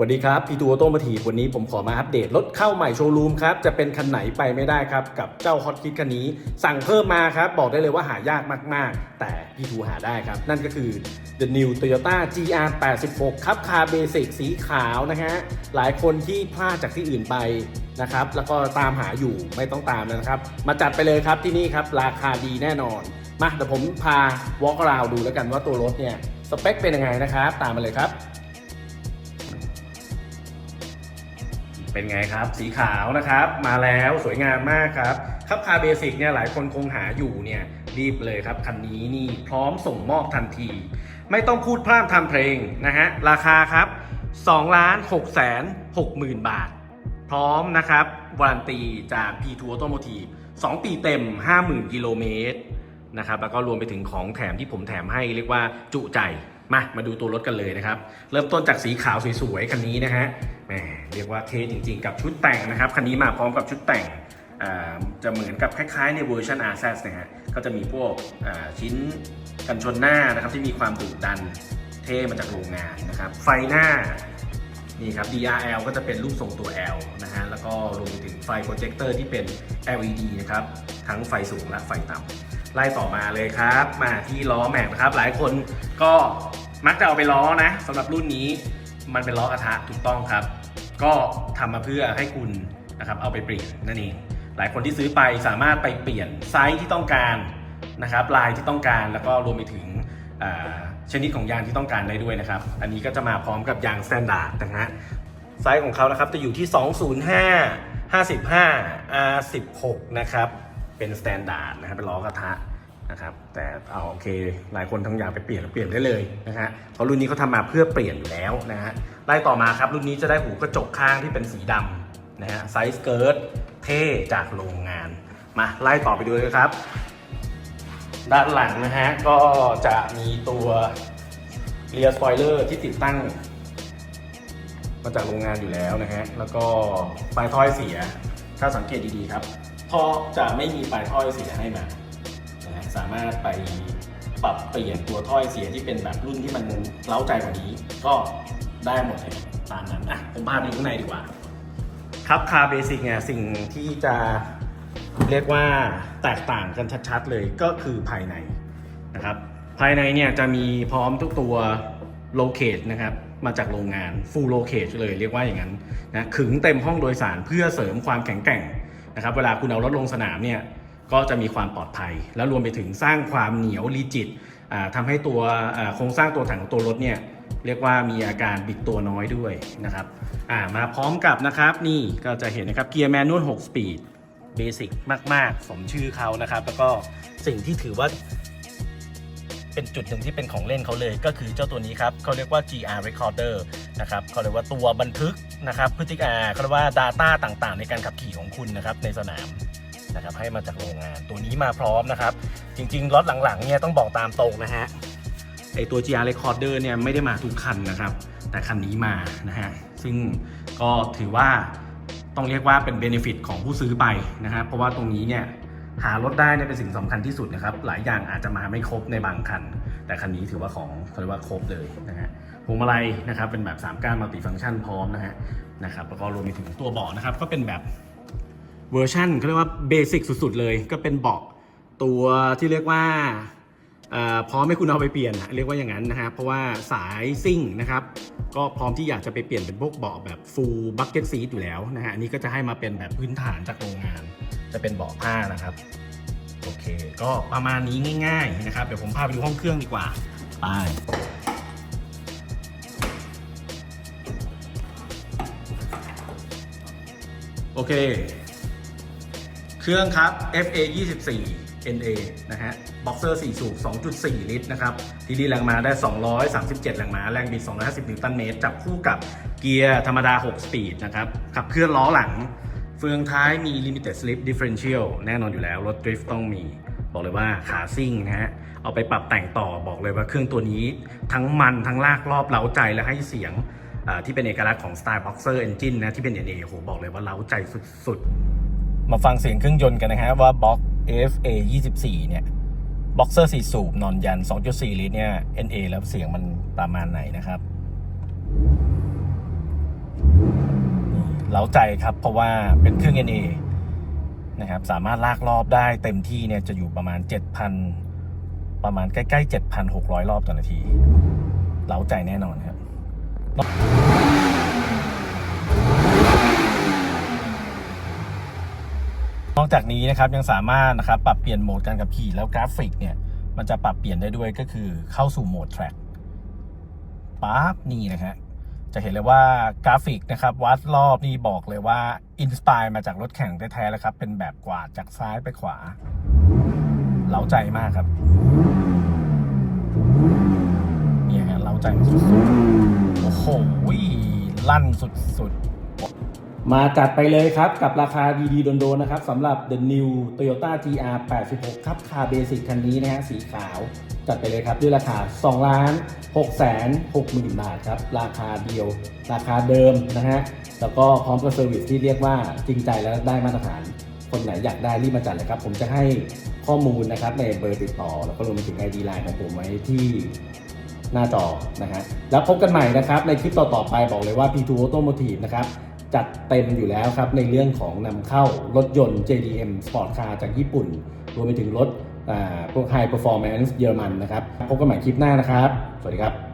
สวัสดีครับพีทูโอโตมาทีวันนี้ผมขอมาอัปเดตรถเข้าใหม่โชว์รูมครับ จะเป็นคันไหนไปไม่ได้ครับ กับเจ้าฮอตคิดคันนี้ สั่งเพิ่มมาครับ บอกได้เลยว่าหายากมาก ๆ แต่พีทูหาได้ครับ นั่นก็คือ The New Toyota GR 86ครับคาเบสิกสีขาวนะฮะ หลายคนที่พลาดจากที่อื่นไปนะครับ แล้วก็ตามหาอยู่ไม่ต้องตามนะครับ มาจัดไปเลยครับที่นี่ครับ ราคาดีแน่นอน มาเดี๋ยวผมพาวอล์กราวดูแล้วกันว่าตัวรถเนี่ยสเปคเป็นยังไงนะครับ ตามมาเลยครับ เป็นไงครับ สีขาวนะครับ มาแล้วสวยงามมากครับครับคาเบสิกเนี่ยหลายคนคงหาอยู่เนี่ยรีบเลยครับคันนี้นี่พร้อมส่งมอบทันที ไม่ต้องพูดพร่ำทำเพลงนะฮะราคาครับ2ล้าน6แสน6หมื่นบาท พร้อมนะครับวารันตีจาก P2 Automotive 2 ปีเต็ม 50,000 กิโลเมตรนะครับแล้วก็รวมไปถึงของแถมที่ผมแถมให้เรียกว่าจุใจ มา มาดูตัวรถกันเลยนะครับ เริ่มต้นจากสีขาวสวยๆ คันนี้นะฮะแหมเรียกว่าเท่จริงๆ กับชุดแต่งนะครับ คันนี้มาพร้อมกับชุดแต่งจะเหมือนกับคล้ายๆ ในเวอร์ชัน r s นะฮะ ก็จะมีพวกชิ้นกันชนหน้านะครับที่มีความดุดันเท่มาจากโรงงานนะครับ ไฟหน้านี่ครับ DRL ก็จะเป็นรูปทรงตัว L นะฮะ แล้วก็รวมถึงไฟโปรเจคเตอร์ที่เป็น LED นะครับ ทั้งไฟสูงและไฟต่ำไล่ต่อมาเลยครับ มาที่ล้อแม็กนะครับ หลายคนก็ มักจะเอาไปล้อนะสำหรับรุ่นนี้มันเป็นล้อกระทะถูกต้องครับ ก็ทำมาเพื่อให้คุณนะครับเอาไปเปลี่ยนนั่นเองหลายคนที่ซื้อไปสามารถไปเปลี่ยนไซส์ที่ต้องการนะครับลายที่ต้องการแล้วก็รวมไปถึงชนิดของยางที่ต้องการได้ด้วยนะครับ อันนี้ก็จะมาพร้อมกับยางสแตนดาร์ดนะฮะไซส์ของเขานะครับจะอยู่ที่ 205 55 R16 นะครับเป็นสแตนดาร์ดนะครับเป็นล้อกระทะ นะครับแต่เอาโอเค หลายคนทั้งอยากไปเปลี่ยนเปลี่ยนได้เลยนะฮะเพราะรุ่นนี้เขาทำมาเพื่อเปลี่ยนอยู่แล้วนะฮะไล่ต่อมาครับรุ่นนี้จะได้หูกระจกข้างที่เป็นสีดำนะฮะไซส์เกิร์ตเท่จากโรงงาน มาไล่ต่อไปดูเลยครับ ด้านหลังนะฮะก็จะมีตัวเรียสปอยเลอร์ที่ติดตั้ง มาจากโรงงานอยู่แล้วนะฮะแล้วก็ปลายถ้อยเสียถ้าสังเกตดีๆครับพราะจะไม่มีปลายถ้อยเสียให้มา สามารถไปปรับเปลี่ยนตัวถ้อยเสียที่เป็นแบบรุ่นที่มันเล้าใจกว่านี้ ก็ได้หมดเลยตามนั้นอะผมพาไปดูข้างในดีกว่า ครับคาเบสิกเนี่ยสิ่งที่จะเรียกว่าแตกต่างกันชัดๆเลยก็คือภายในนะครับ ภายในเนี่ยจะมีพร้อมทุกตัวโลเคชนะครับมาจากโรงงาน full locate เลยเรียกว่าอย่างนั้นนะขึงเต็มห้องโดยสารเพื่อเสริมความแข็งแกร่งนะครับ เวลาคุณเอารถลงสนามเนี่ย ก็จะมีความปลอดภัย แล้วรวมไปถึงสร้างความเหนียวรีจิตอ่าทำให้ตัวโครงสร้างตัวถังของตัวรถเนี่ยเรียกว่ามีอาการบิดตัวน้อยด้วยนะครับมาพร้อมกับนะครับนี่ก็จะเห็นนะครับเกียร์แมนนวล6สปีดเบสิกมาก ๆ สมชื่อเขานะครับ แล้วก็สิ่งที่ถือว่า เป็นจุดหนึ่งที่เป็นของเล่นเขาเลย ก็คือเจ้าตัวนี้ครับเขาเรียกว่า GR Recorder นะครับเขาเรียกว่าตัวบันทึกนะครับพฤติกรรมเขาเรียกว่า Data ต่างๆ ในการขับขี่ของคุณนะครับในสนาม นะครับให้มาจากโรงงาน ตัวนี้มาพร้อมนะครับ จริงๆรถหลังๆเนี่ยต้องบอกตามตรงนะฮะไอตัว GR Recorder เนี่ยไม่ได้มาทุกคันนะครับ แต่คันนี้มานะฮะซึ่งก็ถือว่าต้องเรียกว่าเป็นเบนฟิตของผู้ซื้อไปนะฮะเพราะว่าตรงนี้เนี่ยหารถได้เนี่ยเป็นสิ่งสำคัญที่สุดนะครับ หลายอย่างอาจจะมาไม่ครบในบางคัน แต่คันนี้ถือว่าของเขาเรียกว่าครบเลยนะฮะพวงมาลัยนะครับเป็นแบบ 3ก้านมัลติฟังก์ชันพร้อมนะฮะนะครับแล้วก็รวมไปถึงตัวเบาะนะครับก็เป็นแบบ เวอร์ชันเขาเรียกว่าเบสิกสุดๆเลย ก็เป็นเบาะตัวที่เรียกว่าพร้อมให้คุณเอาไปเปลี่ยน เรียกว่าอย่างนั้นนะฮะเพราะว่าสายซิ่งนะครับ ก็พร้อมที่อยากจะไปเปลี่ยนเป็นพวกเบาะแบบ full bucket seat อยู่แล้วนะฮะอันนี้ก็จะให้มาเป็นแบบพื้นฐานจากโรงงาน จะเป็นเบาะผ้านะครับ โอเค ก็ประมาณนี้ง่าย ๆ นะครับ เดี๋ยวผมพาไปดูห้องเครื่องดีกว่าไปโอเค เครื่องครับ FA 24 NA นะฮะ Boxer 4สูบ 2.4 ลิตรนะครับ ที่ดีแรงม้าได้ 237 แรงม้า แรงบิด 250 นิวตันเมตร จับคู่กับเกียร์ธรรมดา 6 สปีดนะครับ ขับเคลื่อนล้อหลัง เฟืองท้ายมี Limited Slip Differential แน่นอนอยู่แล้ว รถดริฟต์ต้องมี บอกเลยว่าขาซิ่งนะฮะ เอาไปปรับแต่งต่อ บอกเลยว่าเครื่องตัวนี้ ทั้งมันทั้งลากรอบเล้าใจและให้เสียงที่เป็นเอกลักษณ์ของ Style Boxer Engine นะที่เป็น NA โหบอกเลยว่าเล้าใจสุดๆ มาฟังเสียงเครื่องยนต์กันนะฮะว่า Box FA 24 เนี่ย Boxer 4สูบนอนยัน 2.4 ลิตรเนี่ย NA แล้วเสียงมันประมาณไหนนะครับเล้าใจครับ เพราะว่าเป็นเครื่อง NA นะครับ สามารถลากรอบได้เต็มที่เนี่ยจะอยู่ประมาณ 7,000 ประมาณใกล้ ๆ 7,600 รอบต่อนาที เล้าใจแน่นอนครับ นอกจากนี้นะครับยังสามารถนะครับปรับเปลี่ยนโหมดการขับขี่แล้วกราฟิกเนี่ยมันจะปรับเปลี่ยนได้ด้วยก็คือเข้าสู่โหมด track ปั๊บนี่นะฮะจะเห็นเลยว่ากราฟิกนะครับวัดรอบนี่บอกเลยว่าอินสปายมาจากรถแข่งแท้ๆแล้วครับ เป็นแบบกวาดจากซ้ายไปขวาเล้าใจมากครับเนี่ยฮะเล้าใจสุดๆโอ้โหลั่นสุด มาจัดไปเลยครับกับราคาดีๆโดนๆนะครับสำหรับ The New Toyota GR 86ครับคาเบสิกคันนี้นะฮะสีขาว จัดไปเลยครับด้วยราคา 2 ล้าน6แสน6หมื่นบาทครับ ราคาเดียว ราคาเดิมนะฮะแล้วก็พร้อมกับเซอร์วิสที่เรียกว่าจริงใจและได้มาตรฐานคนไหนอยากได้รีบมาจัดเลยครับ ผมจะให้ข้อมูลนะครับในเบอร์ติดต่อ แล้วก็รวมไปถึง ID Line ของผมไว้ที่หน้าจอนะฮะแล้วพบกันใหม่นะครับในคลิปต่อๆไปบอกเลยว่า P2 Automotive นะครับ จัดเต็มอยู่แล้วครับ ในเรื่องของนำเข้ารถยนต์ JDM Sport Car จากญี่ปุ่น รวมไปถึงรถพวก High Performance เยอรมันนะครับ พบกันใหม่คลิปหน้านะครับ สวัสดีครับ